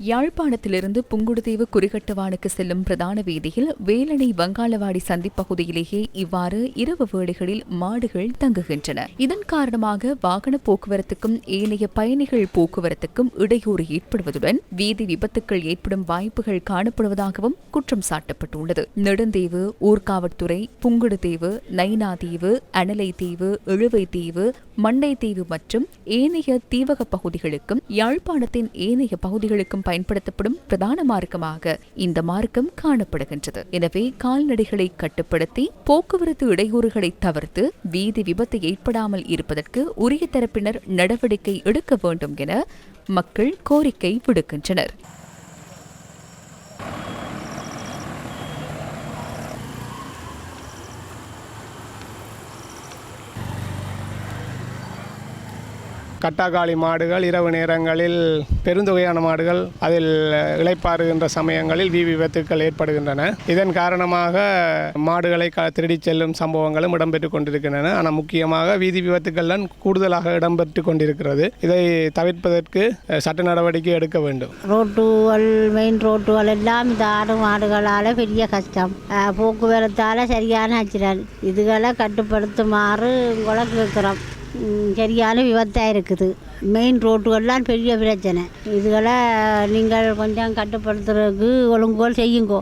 யாழ்ப்பாணத்திலிருந்து புங்குடுதீவு குறிகட்டுவானுக்கு செல்லும் பிரதான வீதியில் வேலணை வங்காளவாடி சந்திப்பகுதியிலேயே இவ்வாறு இரவு வேளைகளில் மாடுகள் தங்குகின்றன. இதன் காரணமாக வாகன போக்குவரத்துக்கும் ஏனைய பயணிகள் போக்குவரத்துக்கும் இடையூறு ஏற்படுவதுடன் வீதி விபத்துக்கள் ஏற்படும் வாய்ப்புகள் காணப்படுவதாகவும் குற்றம் சாட்டப்பட்டுள்ளது. நெடுந்தீவு ஊர்காவற்துறை புங்குடுதீவு நைனாதீவு அனலைத்தீவு இழுவைத்தீவு மண்டைத்தீவு தீவு தீவு மற்றும் ஏனைய தீவக பகுதிகளுக்கும் யாழ்ப்பாணத்தின் ஏனைய பகுதிகளுக்கும் பயன்படுத்தப்படும் பிரதான மார்க்கமாக இந்த மார்க்கம் காணப்படுகின்றது. எனவே கால்நடைகளை கட்டுப்படுத்தி போக்குவரத்து இடையூறுகளை தவிர்த்து வீதி விபத்து ஏற்படாமல் இருப்பதற்கு உரிய தரப்பினர் நடவடிக்கை எடுக்க வேண்டும் என மக்கள் கோரிக்கை விடுக்கின்றனர். கட்டாக்காளி மாடுகள் இரவு நேரங்களில் பெருந்தொகையான மாடுகள் அதில் இளைப்பாறுகின்ற சமயங்களில் வீ விபத்துக்கள் ஏற்படுகின்றன. இதன் காரணமாக மாடுகளை க திருடிச் செல்லும் சம்பவங்களும் இடம்பெற்று கொண்டிருக்கின்றன. ஆனால் முக்கியமாக வீதி விபத்துக்கள் தான் கூடுதலாக இடம்பெற்று கொண்டிருக்கிறது. இதை தவிர்ப்பதற்கு சட்ட நடவடிக்கை எடுக்க வேண்டும். ரோட்டுகள் மெயின் ரோட்டுகள் எல்லாம் இந்த ஆடு மாடுகளால் பெரிய கஷ்டம். போக்குவரத்தால் சரியான ஆக்சிடென்ட் இதுகளை கட்டுப்படுத்துமாறு உங்களை கேட்குறோம். சரியான விபத்தாக இருக்குது. மெயின் ரோட்டுகள்லாம் பெரிய பிரச்சனை. இதுகளை நீங்கள் கொஞ்சம் கட்டுப்படுத்துறதுக்கு ஒழுங்கோல் செய்யுங்கோ.